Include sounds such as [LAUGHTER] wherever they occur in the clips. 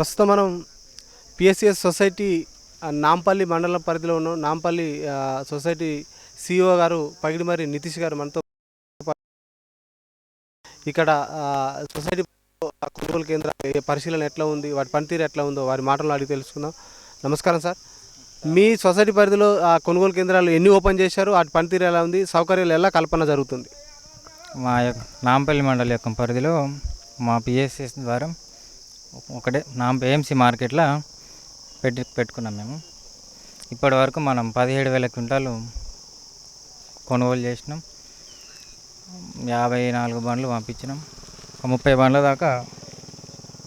ప్రస్తుతం మనం PSCS society Nampally మండలం పరిధిలో ఉన్నాం. నాంపల్లి సొసైటీ సిఇఓ గారు పగిడిమరి నితీష్ గారు మనతో ఇక్కడ సొసైటీ కొనుగోలు కేంద్ర పరిశీలన ఎట్లా ఉంది వాటి పనితీరు ఎట్లా ఉందో వారి మాటలు అడిగి తెలుసుకుందాం. నమస్కారం సార్. మీ సొసైటీ పరిధిలో ఆ కొనుగోలు కేంద్రాలు ఎన్ని ఓపెన్ చేశారు? వాటి పనితీరు ఎలా ఉంది? సౌకర్యాలు ఎలా? కల్పన జరుగుతుంది. మా యొక్క నాంపల్లి మండలి యొక్క పరిధిలో మా పిఎస్సిఎస్ ద్వారా ఒకటే నాం ఏఎంసీ మార్కెట్లో పెట్టి పెట్టుకున్నాం మేము. ఇప్పటి వరకు మనం పదిహేడు వేల క్వింటాలు కొనుగోలు చేసినాం. యాభై నాలుగు బండ్లు పంపించినాం. ఒక ముప్పై బండ్ల దాకా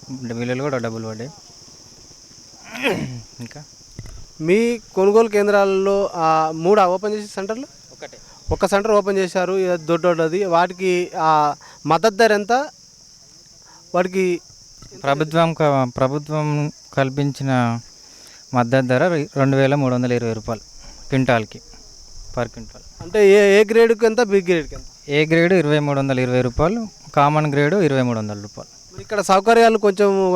బిల్లులు కూడా డబ్బులు పడ్డాయి. [COUGHS] ఇంకా? మీ కొనుగోలు కేంద్రాలలో ఆ, మూడు ఓపెన్ చేసే సెంటర్లు? ఒకటే. ఒక సెంటర్ ఓపెన్ చేశారు ఇది దొడ్డది వాటికి ఆ మద్దతు ధర ఎంత? వాటికి ప్రభుత్వం క- ప్రభుత్వం కల్పించిన మద్దతు ధర రెండు వేల మూడు వందల ఇరవై రూపాయలు క్వింటాల్కి పర్ క్వింటాల్. అంటే ఏ ఏ గ్రేడ్కి ఎంత బి గ్రేడ్కి ఎంత? ఏ గ్రేడ్ ఇరవై మూడు వందల ఇరవై రూపాయలు కామన్ గ్రేడ్ ఇరవై మూడు వందల రూపాయలు. ఇక్కడ సౌకర్యాలు కొంచెం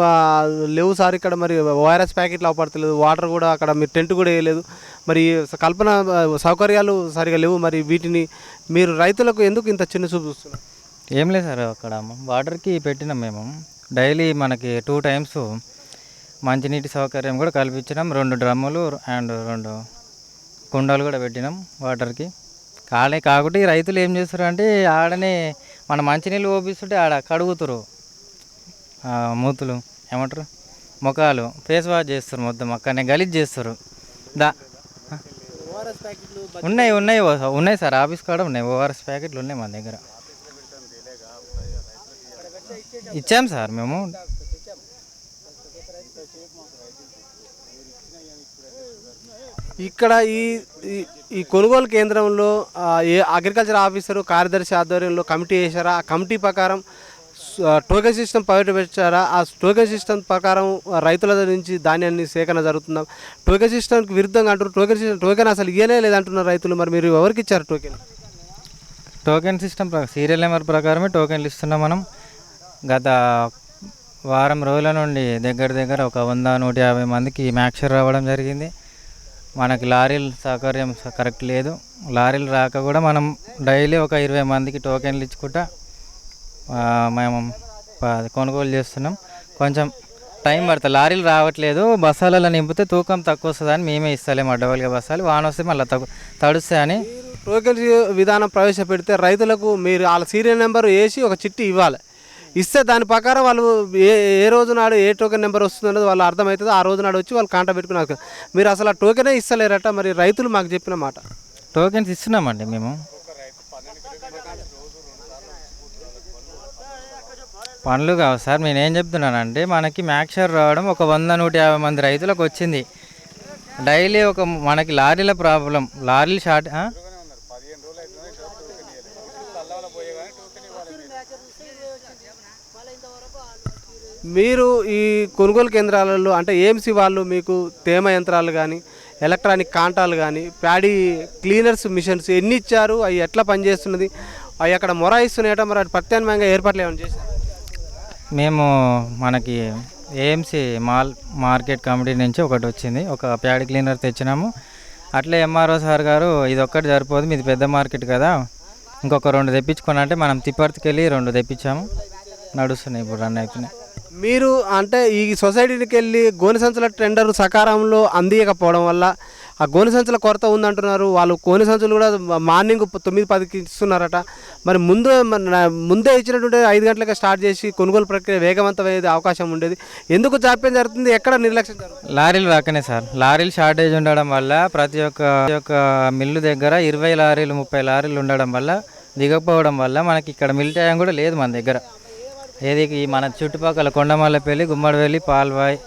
లేవు సార్ ఇక్కడ మరి ఓఆర్ఎస్ ప్యాకెట్లు అవపడతలేదు వాటర్ కూడా అక్కడ మీరు టెంట్ కూడా వేయలేదు. మరి కల్పన సౌకర్యాలు సరిగా లేవు మరి వీటిని మీరు రైతులకు ఎందుకు ఇంత చిన్న చూపు చూస్తున్నారు? ఏం లేదు సార్ అక్కడ వాటర్కి పెట్టినాం మేము. డైలీ మనకి టూ టైమ్స్ మంచినీటి సౌకర్యం కూడా కల్పించినాం. రెండు డ్రమ్ములు అండ్ రెండు కుండలు కూడా పెట్టినాం వాటర్కి. కాలే కాబట్టి రైతులు ఏం చేస్తారు అంటే ఆడనే మన మంచినీళ్ళు ఓపిస్తుంటే ఆడ కడుగుతారు. మూతులు ఏమంటారు? ముఖాలు ఫేస్ వాష్ చేస్తారు మొత్తం అక్కడనే గలీజ్ చేస్తారు. దా ఉన్నాయి ఉన్నాయి ఓ- ఉన్నాయి సార్. ఆఫీస్ కాడ ఉన్నాయి ఓఆర్ఎస్ ప్యాకెట్లు ఉన్నాయి మన దగ్గర. ఇచ్చాం సార్ మేము. ఇక్కడ ఈ ఈ- కొనుగోలు కేంద్రంలో ఏ అగ్రికల్చర్ ఆఫీసరు కార్యదర్శి ఆధ్వర్యంలో కమిటీ వేశారా? ఆ కమిటీ ప్రకారం టోకెన్ సిస్టమ్ ప్రవేశపెట్టారా ఆ టోకెన్ సిస్టమ్ ప్రకారం రైతుల నుంచి ధాన్యాన్ని సేకరణ జరుగుతుందా? టోకెన్ సిస్టమ్కి విరుద్ధంగా అంటారు టోకెన్ సిస్టమ్ టోకెన్ అసలు ఇయ్యనే లేదంటున్నారు రైతులు. మరి మీరు ఎవరికి ఇచ్చారు token? Token system serial number ప్రకారమే టోకెన్లు ఇస్తున్నాం మనం. గత వారం రోజుల నుండి దగ్గర దగ్గర ఒక వంద నూట యాభై మందికి మ్యాక్చర్ రావడం జరిగింది. మనకి లారీల సౌకర్యం కరెక్ట్ లేదు. లారీలు రాక కూడా మనం డైలీ ఒక ఇరవై మందికి టోకెన్లు ఇచ్చుకుంటా మేము కొనుగోలు చేస్తున్నాం. కొంచెం టైం పడుతుంది. లారీలు రావట్లేదు. బస్సాలలో నింపితే తూకం తక్కువ వస్తుందని మేమే ఇస్తలేము. అడ్డవాళ్ళగా బస్సాలు. వాన వస్తే మళ్ళీ తగ్గు తడుస్తాయని టోకెన్ విధానం ప్రవేశపెడితే రైతులకు మీరు వాళ్ళ సీరియల్ నెంబర్ వేసి ఒక చిట్టి ఇవ్వాలి. ఇస్తే దాని ప్రకారం వాళ్ళు ఏ ఏ రోజు నాడు ఏ టోకెన్ నెంబర్ వస్తుందన్నది వాళ్ళు అర్థమవుతుంది ఆ రోజు నాడు వచ్చి వాళ్ళు కాంటా పెట్టుకున్నారు మీరు అసలు ఆ టోకెనే ఇస్తలేరట మరి రైతులు మాకు చెప్పిన మాట. టోకెన్స్ ఇస్తున్నామండి మేము. పనులు కావు సార్ నేను ఏం చెప్తున్నానంటే మనకి మ్యాక్చర్ రావడం ఒక వంద నూట యాభై మంది రైతులకు వచ్చింది. డైలీ ఒక మనకి లారీల ప్రాబ్లం లారీలు షార్ట్ మీరు ఈ కొనుగోలు కేంద్రాలలో అంటే ఏఎంసీ వాళ్ళు మీకు తేమ యంత్రాలు కానీ ఎలక్ట్రానిక్ కాంటాలు కానీ ప్యాడీ క్లీనర్స్ మిషన్స్ ఎన్ని ఇచ్చారు? అవి ఎట్లా పనిచేస్తున్నది? అవి అక్కడ మొరాయిస్తున్నాయట మరి అటు ప్రత్యామ్నాయంగా ఏర్పాట్లు ఏమైనా చేశారు? మేము మనకి ఏఎంసీ మాల్ మార్కెట్ కమిటీ నుంచి ఒకటి వచ్చింది. ఒక ప్యాడ్ క్లీనర్ తెచ్చినాము. అట్లే ఎంఆర్ఓ సార్ గారు ఇది ఒక్కటి సరిపోదు మీది పెద్ద మార్కెట్ కదా. ఇంకొక రెండు తెప్పించుకున్నా అంటే మనం తిప్పర్తికి వెళ్ళి రెండు తెప్పించాము. నడుస్తున్నాయి ఇప్పుడు రన్ అవుతున్నాయి మీరు అంటే ఈ సొసైటీకి వెళ్ళి గోనె సంచుల టెండర్ సకాలంలో అందియకపోవడం వల్ల ఆ గోనె సంచుల కొరత ఉందంటున్నారు. వాళ్ళు గోనె సంచులు కూడా మార్నింగ్ తొమ్మిది పదికి ఇస్తున్నారట. మరి ముందు మన ముందే ఇచ్చినటువంటి ఐదు గంటలకి స్టార్ట్ చేసి కొనుగోలు ప్రక్రియ వేగవంతమయ్యే అవకాశం ఉండేది. ఎందుకు జాప్యం జరుగుతుంది? ఎక్కడ నిర్లక్ష్యం లారీలు రాకనే సార్. లారీలు షార్టేజ్ ఉండడం వల్ల ప్రతి ఒక్క ప్రతి ఒక్క మిల్లు దగ్గర ఇరవై లారీలు ముప్పై లారీలు ఉండడం వల్ల దిగకపోవడం వల్ల మనకి ఇక్కడ మిల్ టైం కూడా లేదు మన దగ్గర. ఏది ఈ మన చుట్టుపక్కల కొండమల్లపల్లి గుమ్మడివెల్లి పాల్వాయ్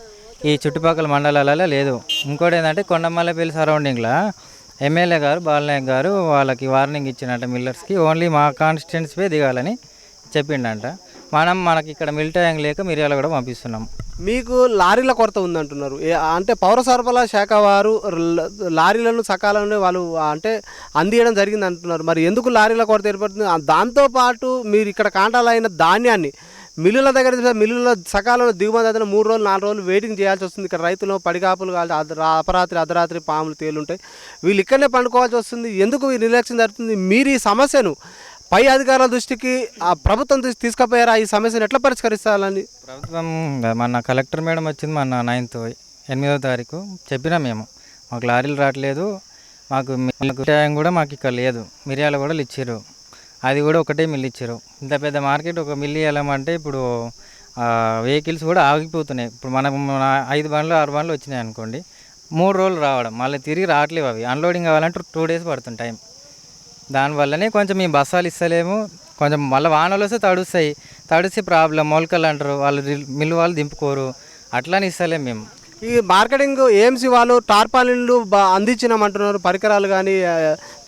ఈ చుట్టుపక్కల మండలాలలో లేదు. ఇంకోటి ఏంటంటే కొండమల్లపల్లి సరౌండింగ్లో ఎమ్మెల్యే గారు బాలనాయక్ గారు వాళ్ళకి వార్నింగ్ ఇచ్చినట్ట మిల్లర్స్కి ఓన్లీ మా కాన్స్టిట్యున్సీపై దిగాలని చెప్పిండంట. మనం మనకి ఇక్కడ మిలిటరీ లేక మిరియాలు కూడా పంపిస్తున్నాం. మీకు లారీల కొరత ఉందంటున్నారు. అంటే పౌర సరఫరా శాఖ వారు లారీలను సకాలంలో వాళ్ళు అంటే అందియడం జరిగింది అంటున్నారు మరి ఎందుకు లారీల కొరత ఏర్పడుతుంది? దాంతోపాటు మీరు ఇక్కడ కాంటాలైన ధాన్యాన్ని మిల్లుల దగ్గర మిల్లుల సకాలంలో దిగుమతి అయితే మూడు రోజులు నాలుగు రోజులు వెయిటింగ్ చేయాల్సి వస్తుంది. ఇక్కడ రైతులు పడిగాపులు కాదు అపరాత్రి అర్ధరాత్రి పాములు తేలుంటాయి. వీళ్ళు ఇక్కడనే పండుకోవాల్సి వస్తుంది. ఎందుకు నిర్లక్ష్యం జరుగుతుంది? మీరు ఈ సమస్యను పై అధికారుల దృష్టికి ఆ ప్రభుత్వం దృష్టి తీసుకుపోయారా? ఈ సమస్యను ఎట్లా పరిష్కరిస్తారని? ప్రభుత్వం మన కలెక్టర్ మేడం వచ్చింది మన నైన్త్ ఎనిమిదో తారీఖు. చెప్పినా మేము. మాకు లారీలు రావట్లేదు. మాకు మిల్లుకు కూడా మాకు ఇక్కడ లేదు. మిరియాలు కూడా ఇచ్చారు అది కూడా ఒకటే మిల్లు ఇచ్చారు. ఇంత పెద్ద మార్కెట్ ఒక మిల్లు ఇవ్వాలంటే ఇప్పుడు వెహికల్స్ కూడా ఆగిపోతున్నాయి. ఇప్పుడు మనకు ఐదు బండ్లు ఆరు బండ్లు వచ్చినాయి అనుకోండి మూడు రోజులు రావడం మళ్ళీ తిరిగి రావట్లేవు అవి. అన్లోడింగ్ కావాలంటే టూ డేస్ పడుతుంది టైం దానివల్లనే కొంచెం ఈ బస్సాలు ఇస్తలేము. కొంచెం మళ్ళీ వానలు వస్తే తడుస్తాయి. తడిసి ప్రాబ్లం మొలకలు అంటారు వాళ్ళు మిల్లు వాళ్ళు దింపుకోరు. అట్లానే ఇస్తలేము మేము. ఈ మార్కెటింగ్ ఏఎంసీ వాళ్ళు టార్పాలిన్లు బా అందించినామంటున్నారు పరికరాలు కానీ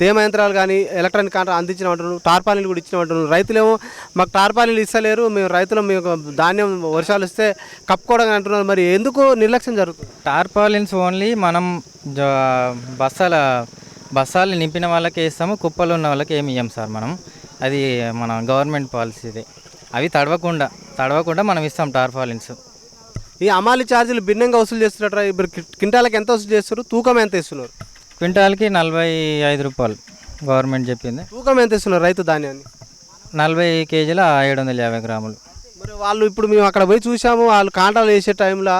తేమ యంత్రాలు కానీ ఎలక్ట్రానిక్ కాంట్రా అందించినామంటున్నారు టార్పాలిన్లు కూడా ఇచ్చినామంటున్నారు. రైతులేమో మాకు టార్పాలిన్లు ఇస్తలేరు మేము రైతులు మీకు ధాన్యం వర్షాలు వస్తే కప్పుకోవడం అంటున్నారు. మరి ఎందుకు నిర్లక్ష్యం జరుగుతుంది? టార్పాలిన్స్ ఓన్లీ మనం జ- బస్సాల బస్సాలు నింపిన వాళ్ళకే ఇస్తాము కుప్పలు ఉన్న వాళ్ళకి ఏమి ఇయ్యం సార్ మనం. అది మన గవర్నమెంట్ పాలసీది. అవి తడవకుండా తడవకుండా మనం ఇస్తాం టార్పాలిన్స్. ఈ అమాలి ఛార్జీలు భిన్నంగా వసూలు చేస్తున్నట్టు ఇప్పుడు క్వింటాలకు ఎంత వసూలు చేస్తారు తూకం ఎంత ఇస్తున్నారు క్వింటాల్కి నలభై ఐదు రూపాయలు గవర్నమెంట్ చెప్పింది. తూకం ఎంత ఇస్తున్నారు రైతు ధాన్యాన్ని? నలభై కేజీల ఏడు వందల యాభై గ్రాములు. మరి వాళ్ళు ఇప్పుడు మేము అక్కడ పోయి చూసాము వాళ్ళు కాంటాలు వేసే టైంలో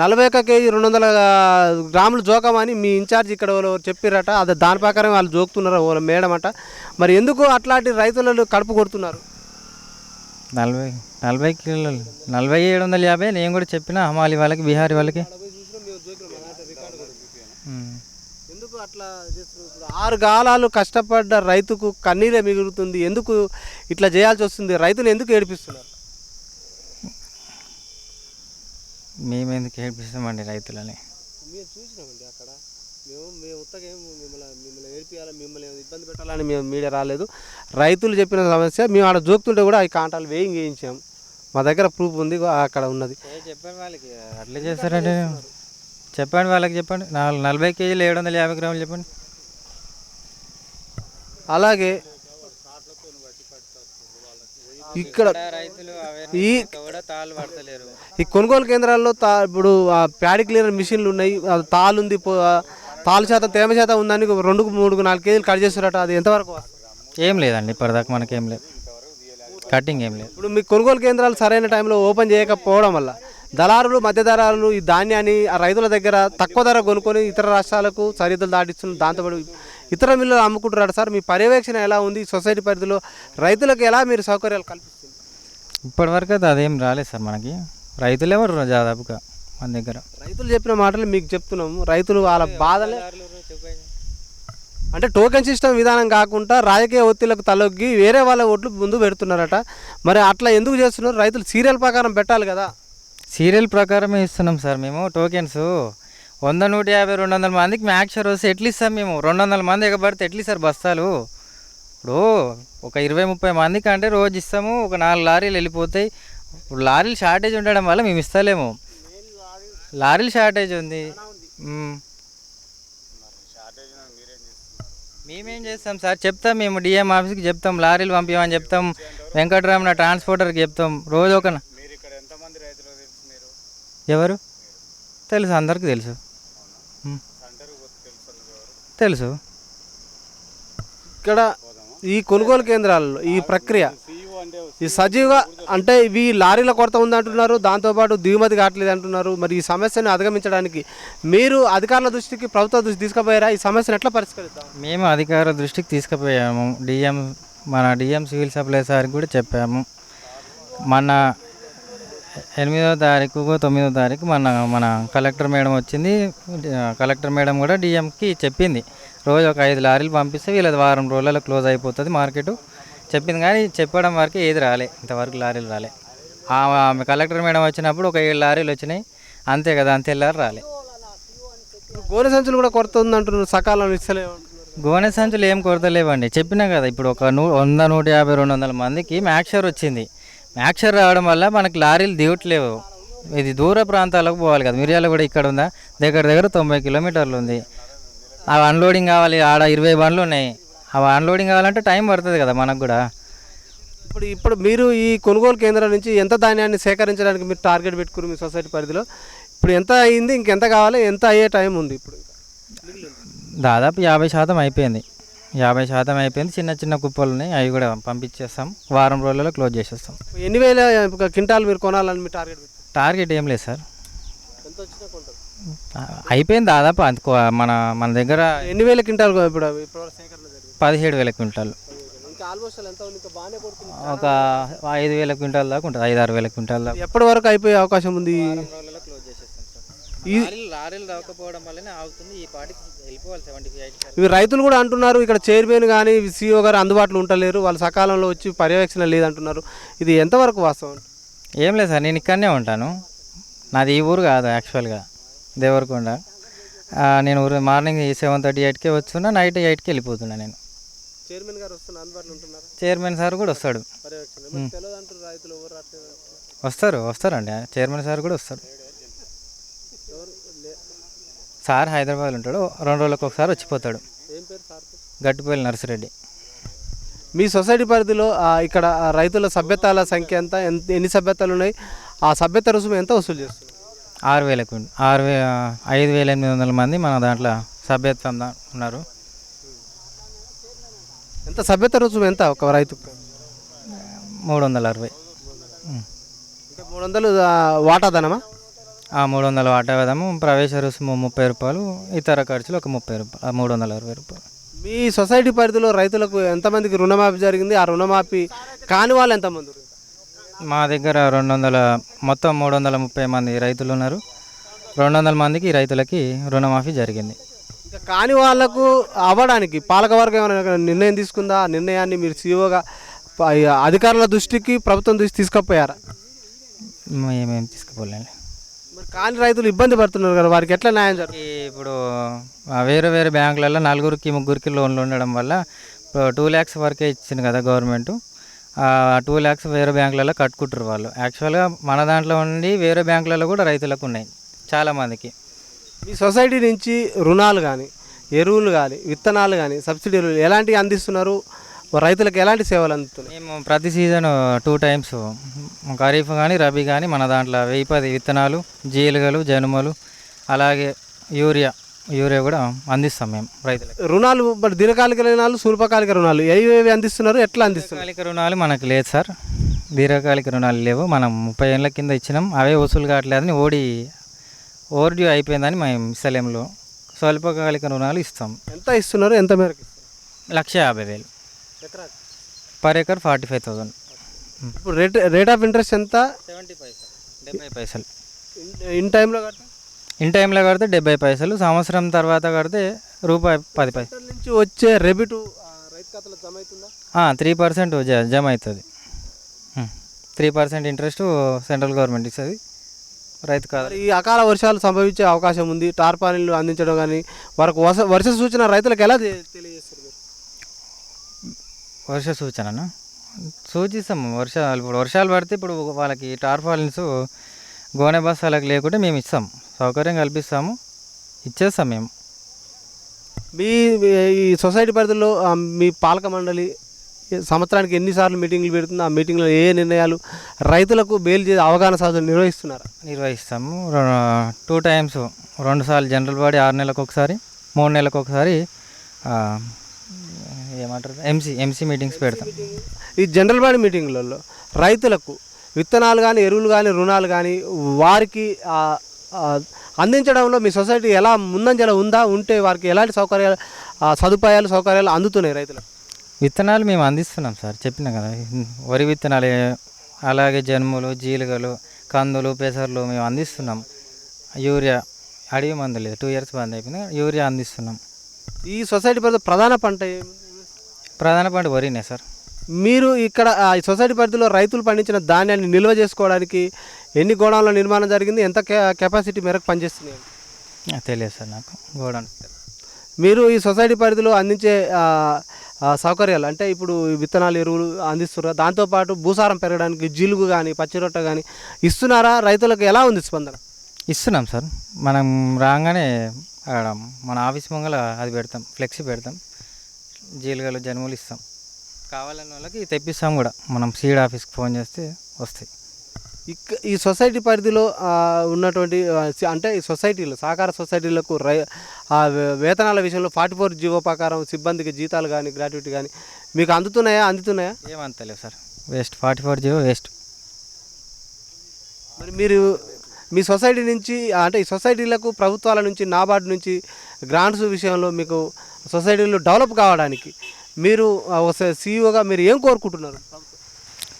నలభై ఒక్క కేజీ రెండు వందల గ్రాములు జోకమని మీ ఇన్ఛార్జ్ ఇక్కడ వాళ్ళు చెప్పిరట అది దాని ప్రకారం వాళ్ళు జోకుతున్నారు వాళ్ళ మేడం అట. మరి ఎందుకు అట్లాంటి రైతులను కడుపు కొడుతున్నారు? నలభై నలభై కిలోలు. నలభై ఏడు వందల యాభై నేను కూడా చెప్పిన హమాలి వాళ్ళకి బీహారీ వాళ్ళకి. ఎందుకు అట్లా ఆరు గాలాలు కష్టపడ్డ రైతుకు కన్నీరే మిగులుతుంది. ఎందుకు ఇట్లా చేయాల్సి వస్తుంది? రైతులు ఎందుకు ఏడిపిస్తున్నారు? మేము ఎందుకు ఏడిపిస్తామండి రైతులని? మేము చూసినామండి అక్కడ. మేము మేము ఉత్తగా మిమ్మల్ని మిమ్మల్ని ఏడిపియాలి మిమ్మల్ని ఇబ్బంది పెట్టాలని మేము మీడియా రాలేదు. రైతులు చెప్పిన సమస్య మేము ఆడ జోకుతుంటే కూడా ఈ కాంటాలు వేయింగ్ వేయించాము మా దగ్గర ప్రూఫ్ ఉంది అక్కడ ఉన్నది. చెప్పండి వాళ్ళకి అట్లా చేస్తారండి చెప్పండి వాళ్ళకి చెప్పండి. నాలుగు నలభై కేజీలు ఏడు వందల యాభై గ్రాములు చెప్పండి. అలాగే ఇక్కడ ఈ ఈ కొనుగోలు కేంద్రాల్లో తా ఇప్పుడు ఆ ప్యాడీ క్లీనర్ మిషన్లు ఉన్నాయి. తాలు ఉంది తాలు శాతం తేమ శాతం ఉందని రెండు మూడు నాలుగు కేజీలు కట్ చేస్తారట అది ఎంతవరకు? ఏం లేదండి ఇప్పటిదాకా మనకేం లేదు. కటింగ్ ఏం లేదు. ఇప్పుడు మీ కొనుగోలు కేంద్రాలు సరైన టైంలో ఓపెన్ చేయకపోవడం వల్ల దళారులు మధ్యధరాలు ఈ ధాన్యాన్ని ఆ రైతుల దగ్గర తక్కువ ధర కొనుక్కొని ఇతర రాష్ట్రాలకు సరిహద్దులు దాటిస్తున్నారు దాంతోపాటు ఇతర మిల్లులు అమ్ముకుంటున్నారు సార్. మీ పర్యవేక్షణ ఎలా ఉంది? సొసైటీ పరిధిలో రైతులకు ఎలా మీరు సౌకర్యాలు కల్పిస్తుంది ఇప్పటివరకు అయితే అదేం రాలేదు సార్ మనకి. రైతులు ఎవరు దాదాపుగా మన దగ్గర. రైతులు చెప్పిన మాటలు మీకు చెప్తున్నాము. రైతులు వాళ్ళ బాధలే అంటే టోకెన్ సిస్టమ్ విధానం కాకుండా రాజకీయ ఒత్తిళ్ళకు తలొగ్గి వేరే వాళ్ళ ఓట్లు ముందు పెడుతున్నారట. మరి అట్లా ఎందుకు చేస్తున్నారు? రైతులు సీరియల్ ప్రకారం పెట్టాలి కదా. సీరియల్ ప్రకారమే ఇస్తున్నాం సార్ మేము టోకెన్స్ వంద నూట యాభై రెండు వందల మందికి మ్యాక్చర్ వస్తే ఎట్లిస్తాం మేము? రెండు వందల మంది ఎగబడితే ఎట్లీ సార్ బస్తాలు? ఇప్పుడు ఒక ఇరవై ముప్పై మందికి అంటే రోజు ఇస్తాము ఒక నాలుగు లారీలు వెళ్ళిపోతాయి. ఇప్పుడు లారీలు షార్టేజ్ ఉండడం వల్ల మేము ఇస్తలేము. లారీలు షార్టేజ్ ఉంది. మ్మ్. చేస్తాం సార్? చెప్తాం మేము డిఎం ఆఫీస్కి చెప్తాం లారీలు పంపించమని చెప్తాం వెంకటరామన్న ట్రాన్స్పోర్టర్కి చెప్తాం రోజు ఒక ఎవరు? తెలుసు అందరికి తెలుసు. తెలుసు. ఇక్కడ ఈ కొనుగోలు కేంద్రాలలో ఈ ప్రక్రియ ఈ సజీవ అంటే ఇవి లారీల కొరత ఉంది అంటున్నారు దాంతోపాటు దిగుమతి కావట్లేదు అంటున్నారు. మరి ఈ సమస్యను అధిగమించడానికి మీరు అధికారుల దృష్టికి ప్రభుత్వ దృష్టి తీసుకుపోయారా? ఈ సమస్యను ఎట్లా పరిష్కరిద్దాం? మేము అధికార దృష్టికి తీసుకుపోయాము. డిఎం మన డిఎం సివిల్ సప్లై సార్కి కూడా చెప్పాము. మన ఎనిమిదో తారీఖు తొమ్మిదో తారీఖు మన మన కలెక్టర్ మేడం వచ్చింది. కలెక్టర్ మేడం కూడా డిఎంకి చెప్పింది. రోజు ఒక ఐదు లారీలు పంపిస్తే వీళ్ళది వారం రోజులలో క్లోజ్ అయిపోతుంది మార్కెట్. చెప్పింది కానీ చెప్పడం వరకు ఏది రాలే. ఇంతవరకు లారీలు రాలే. ఆ- ఆమె కలెక్టర్ మేడం వచ్చినప్పుడు ఒక ఏడు లారీలు వచ్చినాయి. అంతే కదా అంతే లారీ రాలే. గోనె సంచులు కూడా కొరత ఉంది అంటున్నారు సకాలంలో ఇస్తలేము అంటున్నారు. గోనె సంచులు ఏం కొరతలేవండి. చెప్పినా కదా ఇప్పుడు ఒక నూ వంద నూట యాభై రెండు వందల మందికి మ్యాక్చర్ వచ్చింది. మ్యాక్చర్ రావడం వల్ల మనకి లారీలు దిగట్లేవు. ఇది దూర ప్రాంతాలకు పోవాలి కదా. మిరియాల కూడా ఇక్కడ ఉందా? దగ్గర దగ్గర తొంభై కిలోమీటర్లు ఉంది. అవి అన్లోడింగ్ కావాలి ఆడ ఇరవై బండ్లు ఉన్నాయి. అవి అన్లోడింగ్ కావాలంటే టైం పడుతుంది కదా మనకు కూడా. ఇప్పుడు ఇప్పుడు మీరు ఈ కొనుగోలు కేంద్రం నుంచి ఎంత ధాన్యాన్ని సేకరించడానికి మీరు టార్గెట్ పెట్టుకున్నారు మీ సొసైటీ పరిధిలో? ఇప్పుడు ఎంత అయింది ఇంకెంత కావాలి ఎంత అయ్యే టైం ఉంది ఇప్పుడు? దాదాపు యాభై శాతం అయిపోయింది. యాభై శాతం అయిపోయింది. చిన్న చిన్న కుప్పలు ఉన్నాయి. అవి కూడా పంపించేస్తాం. వారం రోజులలో క్లోజ్ చేసేస్తాం. ఎన్ని వేల క్వింటాల్ మీరు కొనాలని మీ టార్గెట్ టార్గెట్ ఏం లేదు సార్. అయిపోయింది దాదాపు. మన మన దగ్గర ఎన్ని వేల క్వింటాల్ ఇప్పుడు ఇప్పుడు సేకరణ పదిహేడు వేల క్వింటాల్. ఇంకా ఆల్మోస్ట్ ఎంత ఉంది? ఇంకా బాగానే పడుతుంది ఒక ఐదు వేల క్వింటాల్ దాకా ఉంటుంది ఐదు ఆరు వేల క్వింటాల్ దాకా. ఎప్పటి వరకు అయిపోయే అవకాశం ఉంది? ఇవి రైతులు కూడా అంటున్నారు ఇక్కడ చైర్మన్ కానీ సీఓ గారు అందుబాటులో ఉండలేరు. వాళ్ళు సకాలంలో వచ్చి పర్యవేక్షణ లేదంటున్నారు. ఇది ఎంతవరకు వాస్తవం? ఏం లేదు సార్ నేను ఇక్కడనే ఉంటాను. నాది ఈ ఊరు కాదు యాక్చువల్గా దేవరకొండ. నేను ఊరు మార్నింగ్ సెవెన్ థర్టీ ఎయిట్కే వస్తున్నా నైట్ ఎయిట్కి వెళ్ళిపోతున్నా నేను. చైర్మన్ గారు వస్తున్నారు అందుబాటులో ఉంటున్నారు? చైర్మన్ సార్ కూడా వస్తాడు. పర్యవేక్షణ మరి తెలియదు అంటారు రైతులు ఎవరు రావట్లేదు అంటున్నారు. వస్తారు వస్తారండి. చైర్మన్ సార్ కూడా వస్తాడు. సార్ హైదరాబాద్లో ఉంటాడు. రెండు రోజులకు ఒకసారి వచ్చిపోతాడు. ఏం పేరు సార్ గట్టిపల్లి నర్సిరెడ్డి. మీ సొసైటీ పరిధిలో ఇక్కడ రైతుల సభ్యతాల సంఖ్య ఎంత? ఎన్ని సభ్యతలు ఉన్నాయి? ఆ సభ్యత రుసుము ఎంత వసూలు చేస్తున్నారు? ఆరు వేల క్వింట ఆరు వే ఐదు వేల ఎనిమిది వందల మంది మన దాంట్లో సభ్యత్వం ఉన్నారు. ఎంత సభ్యత రుసుము ఎంత ఒక రైతుకు మూడు వందల అరవై. అంటే మూడు వందలు వాటాదనమా ఆ మూడు వందల వాటా వేదాము ప్రవేశ రుసుము ముప్పై రూపాయలు ఇతర ఖర్చులు ఒక ముప్పై రూపాయలు మూడు వందల అరవై రూపాయలు. మీ సొసైటీ పరిధిలో రైతులకు ఎంతమందికి రుణమాఫీ జరిగింది? ఆ రుణమాఫీ కాని వాళ్ళు ఎంతమంది? మా దగ్గర రెండు వందల మొత్తం మూడు వందల ముప్పై మంది రైతులు ఉన్నారు. రెండు వందల మందికి రైతులకి రుణమాఫీ జరిగింది. ఇంకా కాని వాళ్ళకు అవ్వడానికి పాలకవర్గం ఏమైనా నిర్ణయం తీసుకుందా? ఆ నిర్ణయాన్ని మీరు సీఓగా అధికారుల దృష్టికి ప్రభుత్వం దృష్టి తీసుకుపోయారా? మేమేం తీసుకుపోలేండి మరి కాని రైతులు ఇబ్బంది పడుతున్నారు కదా వారికి ఎట్లా న్యాయం జరుగుతుంది ఇప్పుడు వేరే వేరే బ్యాంకులలో నలుగురికి ముగ్గురికి లోన్లు ఉండడం వల్ల టూ ల్యాక్స్ వరకే ఇచ్చింది కదా గవర్నమెంట్. ఆ టూ ల్యాక్స్ వేరే బ్యాంకులలో కట్టుకుంటారు వాళ్ళు. యాక్చువల్గా మన దాంట్లో ఉండి వేరే బ్యాంకులలో కూడా రైతులకు ఉన్నాయి చాలామందికి మీ సొసైటీ నుంచి రుణాలు కానీ ఎరువులు కానీ విత్తనాలు కానీ సబ్సిడీలు ఎలాంటివి అందిస్తున్నారు? రైతులకు ఎలాంటి సేవలు అందుతున్నాయి? మేము ప్రతి సీజన్ టూ టైమ్స్ ఖరీఫ్ కానీ రబీ కానీ మన దాంట్లో వెయ్యి పది విత్తనాలు జీలుగలు జనుమలు అలాగే యూరియా యూరియా కూడా అందిస్తాం మేము రైతులకు. రుణాలు దీర్ఘకాలిక రుణాలు స్వల్పకాలిక రుణాలు ఏవి ఏవి అందిస్తున్నారు? ఎట్లా అందిస్తున్నారు? దీర్ఘకాలిక రుణాలు మనకు లేదు సార్. దీర్ఘకాలిక రుణాలు లేవు. మనం ముప్పై ఏళ్ళ కింద ఇచ్చినాం. అవే వసూలు కావట్లేదని ఓడి ఓవర్డ్యూ అయిపోయిందని మేము ఇస్తలేంలో స్వల్పకాలిక రుణాలు ఇస్తాం. ఎంత ఇస్తున్నారు? ఎంత మేరకు లక్ష యాభై వేలు. Per acre forty five thousand. ఇప్పుడు రేట్ రేట్ ఆఫ్ ఇంట్రెస్ట్ ఎంత? సెవెంటీ పైసలు డెబ్బై పైసలు. ఇన్- టైంలో కట్ట ఇన్ టైంలో కడితే డెబ్బై పైసలు సంవత్సరం తర్వాత కడితే రూపాయి పది పైసలు. నుంచి వచ్చే రెబిటు రైతు ఖాతాలో జమ అవుతుందా? త్రీ పర్సెంట్ జమ అవుతుంది. Three percent interest central government ఇస్తుంది. రైతు కాదు. ఈ అకాల వర్షాలు సంభవించే అవకాశం ఉంది. టార్పాలిన్లు అందించడం కానీ వారికి వర్ష వర్ష సూచన రైతులకు ఎలా తెలియజేస్తారు మీరు? వర్ష సూచనను? సూచిస్తాం. వర్షాలు ఇప్పుడు వర్షాలు పడితే ఇప్పుడు వాళ్ళకి టార్పాలిన్స్ గోనె బస్తాలకు లేకుంటే మేము ఇస్తాం. సౌకర్యం కల్పిస్తాము. ఇచ్చేస్తాం మేము. మీ ఈ సొసైటీ పరిధిలో మీ పాలక మండలి సంవత్సరానికి ఎన్నిసార్లు మీటింగ్లు పెడుతుంది ఆ మీటింగ్లో ఏ నిర్ణయాలు రైతులకు బేలు చేసే అవగాహన సాధన నిర్వహిస్తున్నారు? నిర్వహిస్తాము. టూ టైమ్స్ రెండు సార్లు జనరల్ బాడీ ఆరు నెలలకు ఒకసారి మూడు నెలలకు ఒకసారి ఏమంటారు? ఎంసీ ఎంసీ మీటింగ్స్ పెడతాం. ఈ జనరల్ బాడీ మీటింగ్లలో రైతులకు విత్తనాలు కానీ ఎరువులు కానీ రుణాలు కానీ వారికి అందించడంలో మీ సొసైటీ ఎలా ముందంజలో ఉందా? ఉంటే వారికి ఎలాంటి సౌకర్యాలు సదుపాయాలు సౌకర్యాలు అందుతున్నాయి రైతులకు? విత్తనాలు మేము అందిస్తున్నాం సార్ చెప్పినా కదా. వరి విత్తనాలు అలాగే జనుములు జీలుగలు కందులు పెసర్లు మేము అందిస్తున్నాం. యూరియా అడవి మందు లేదు టూ ఇయర్స్ బంద్ అయిపోయింది యూరియా అందిస్తున్నాం. ఈ సొసైటీ పరిధిలో ప్రధాన పంట? ప్రధాన పంట వరినే సార్. మీరు ఇక్కడ ఈ సొసైటీ పరిధిలో రైతులు పండించిన ధాన్యాన్ని నిల్వ చేసుకోవడానికి ఎన్ని గోడౌన్ల నిర్మాణం జరిగింది? ఎంత కె- కెపాసిటీ మేరకు పనిచేస్తున్నాయి? తెలియదు సార్ నాకు. గోడౌన్. మీరు ఈ సొసైటీ పరిధిలో అందించే సౌకర్యాలు అంటే ఇప్పుడు విత్తనాలు ఎరువులు అందిస్తున్నారు దాంతోపాటు భూసారం పెరగడానికి జిలుగు కానీ పచ్చిరొట్ట కానీ ఇస్తున్నారా? రైతులకు ఎలా ఉంది స్పందన? ఇస్తున్నాం సార్. మనం రాగానే అక్కడ మన ఆఫీస్ ముంగల అది పెడతాం ఫ్లెక్సీ పెడతాం జీలుగలు జనుములు ఇస్తాం. కావాలని వాళ్ళకి తెప్పిస్తాం కూడా. మనం సీడ్ ఆఫీస్కి ఫోన్ చేస్తే వస్తాయి. ఇక ఈ సొసైటీ పరిధిలో ఉన్నటువంటి అంటే ఈ సొసైటీలు సహకార సొసైటీలకు రై వేతనాల విషయంలో ఫార్టీ ఫోర్ జీవో ప్రకారం సిబ్బందికి జీతాలు కానీ గ్రాట్యుటీ కానీ మీకు అందుతున్నాయా అందుతున్నాయా? ఏమంతలేవు sir. Waste. Forty four zero waste. మరి మీరు మీ సొసైటీ నుంచి అంటే ఈ సొసైటీలకు ప్రభుత్వాల నుంచి నాబార్డు నుంచి గ్రాంట్స్ విషయంలో మీకు సొసైటీలు డెవలప్ కావడానికి మీరు సీఈఓగా మీరు ఏం కోరుకుంటున్నారు?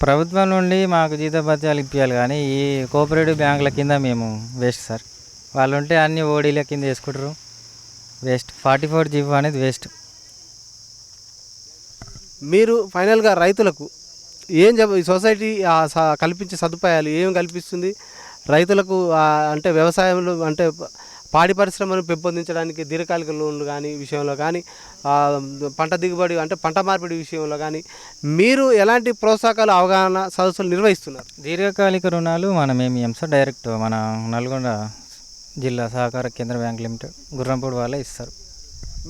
ప్రభుత్వం నుండి మాకు జీతభత్యాలు ఇప్పించాలి కానీ ఈ కోఆపరేటివ్ బ్యాంకుల కింద మేము వేస్ట్ సార్. వాళ్ళు ఉంటే అన్ని ఓడీల కింద వేసుకుంటారు. వేస్ట్. ఫార్టీ ఫోర్ జీవో అనేది వేస్ట్. మీరు ఫైనల్గా రైతులకు ఏం చెప్ప ఈ సొసైటీ కల్పించే సదుపాయాలు ఏం కల్పిస్తుంది? రైతులకు అంటే వ్యవసాయంలో అంటే పాడి పరిశ్రమను పెంపొందించడానికి దీర్ఘకాలిక లోన్లు కానీ విషయంలో కానీ పంట దిగుబడి అంటే పంట మార్పిడి విషయంలో కానీ మీరు ఎలాంటి ప్రోత్సాహకాలు అవగాహన సదస్సులు నిర్వహిస్తున్నారు? దీర్ఘకాలిక రుణాలు మనం ఏమి ఇయ్యం సార్ డైరెక్ట్ మన నల్గొండ జిల్లా సహకార కేంద్ర బ్యాంక్ లిమిటెడ్ గుర్రంపూడి వాళ్ళే ఇస్తారు.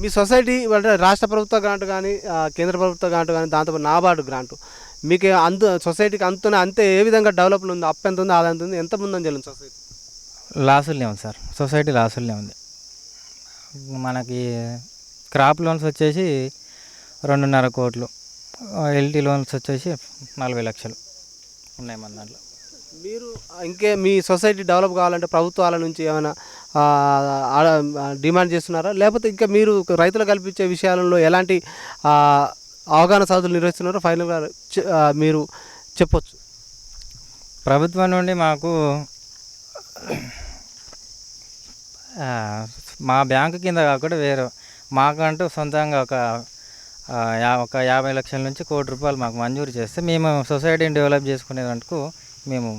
మీ సొసైటీ అంటే రాష్ట్ర ప్రభుత్వ గ్రాంట్ కానీ కేంద్ర ప్రభుత్వ గ్రాంట్ కానీ దాంతో నాబార్డు గ్రాంట్. మీకు అందు సొసైటీకి అంతున్న అంతే ఏ విధంగా డెవలప్మెంట్ ఉంది అప్ ఎంత ఉంది ఆదా ఎంత ఉంది. ఎంత ముందని చెల్లింది సొసైటీ? లాసులే ఉంది సార్. సొసైటీ లాసులే ఉంది. మనకి క్రాప్ లోన్స్ వచ్చేసి రెండున్నర కోట్లు. ఎల్టీ లోన్స్ వచ్చేసి నలభై లక్షలు ఉన్నాయి మన దాంట్లో. మీరు ఇంకే మీ సొసైటీ డెవలప్ కావాలంటే ప్రభుత్వాల నుంచి ఏమైనా డిమాండ్ చేస్తున్నారా? లేకపోతే ఇంకా మీరు రైతులు కల్పించే విషయాలలో ఎలాంటి అవగాహన సాధులు నిర్వహిస్తున్నారో ఫైనల్గా మీరు చెప్పొచ్చు. ప్రభుత్వం నుండి మాకు మా బ్యాంకు కింద కాకుండా వేరే మాకంటూ సొంతంగా ఒక ఒక యాభై లక్షల నుంచి కోటి రూపాయలు మాకు మంజూరు చేస్తే మేము సొసైటీని డెవలప్ చేసుకునేందుకు మేము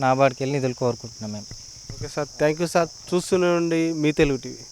నాబార్డ్కి వెళ్ళి నిధులు కోరుకుంటున్నాం మేము. Okay sir. Thank you sir. చూస్తూనే ఉండి మీ తెలుగు టీవీ.